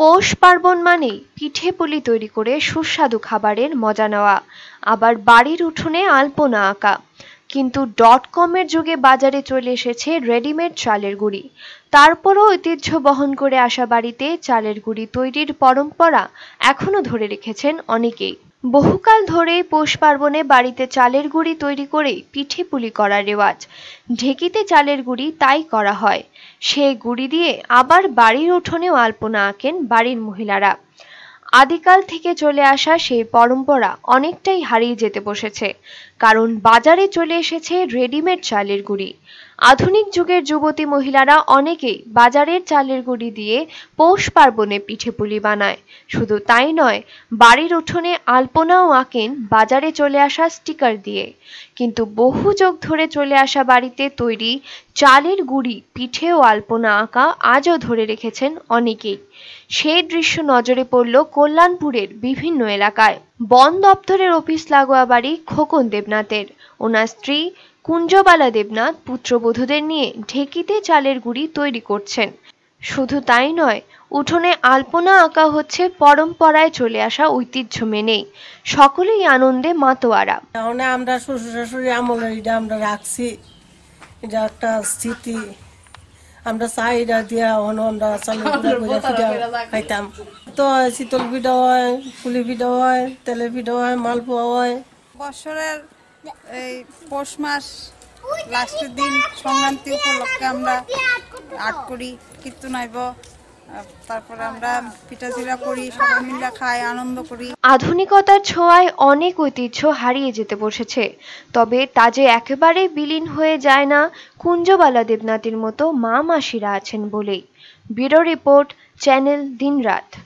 পৌষ পার্বণ মানেই পিঠে পুলি তৈরি করে সুস্বাদু খাবারের মজা নেওয়া, আবার বাড়ির উঠোনে আলপনা আঁকা। কিন্তু ডট কমের যুগে বাজারে চলে এসেছে রেডিমেড চালের গুঁড়ি। তারপরও ঐতিহ্য বহন করে আসা বাড়িতে চালের গুঁড়ি তৈরির পরম্পরা এখনও ধরে রেখেছেন অনেকেই। বহুকাল ধরেই পৌষ পার্বণে বাড়িতে চালের গুঁড়ি তৈরি করে পিঠে পুলি করার রেওয়াজ। ঢেকিতে চালের গুঁড়ি তাই করা হয়। সেই গুঁড়ি দিয়ে আবার বাড়ির উঠোনেও আলপনা আঁকেন বাড়ির মহিলারা। আদিকাল থেকে চলে আসা সেই পরম্পরা অনেকটাই হারিয়ে যেতে বসেছে। কারণ বাজারে চলে এসেছে রেডিমেড চালের গুঁড়ি। আধুনিক যুগের যুবতী মহিলারা অনেকেই বাজারের চালের গুঁড়ি দিয়ে পৌষ পার্বণে পিঠে পুলি বানায়। শুধু তাই নয়, বাড়ির উঠোনে আলপনাও আঁকেন বাজারে চলে আসা স্টিকার দিয়ে। কিন্তু বহু যুগ ধরে চলে আসা বাড়িতে তৈরি চালের গুঁড়ি, পিঠে ও আলপনা আঁকা আজও ধরে রেখেছেন অনেকেই। সেই দৃশ্য নজরে পড়ল কল্যাণপুরের বিভিন্ন এলাকায়। বন দপ্তরের অফিস লাগোয়া বাড়ি খোকন দেবনাথের। ওনার স্ত্রী কুঞ্জবালা দেবনাথ পুত্রবধূদের নিয়ে ঢেকিতে চালের গুড়ি তৈরি করছেন। শুধু তাই নয়, উঠোনে আলপনা আঁকা হচ্ছে পরম্পরায় চলে আসা ঐতিহ্য মেনেই। সকলেই আনন্দে মাতোয়ারা। আমরা শ্বশুর শাশুড়ি আমলে এটা আমরা রাখছি। এটা একটা স্মৃতি। আমরা চাহিদা দিয়া হন আমরা খাইতাম। তো হয় শীতল পিঠা হয় পুলি পিঠা হয় তেলের পিঠা হয় মালপোয়া হয়। বছরের এই পৌষ মাস লাস্টের দিন সংক্রান্তি উপলক্ষে আমরা আট করি কীর্তন আইব। আধুনিকতার ছোঁয়ায় অনেক ঐতিহ্য হারিয়ে যেতে বসেছে। তবে তা যে একেবারে বিলীন হয়ে যায় না, কুঞ্জবালা দেবনাথের মতো মা মাসিরা আছেন বলেই। বিরো রিপোর্ট, চ্যানেল দিনরাত।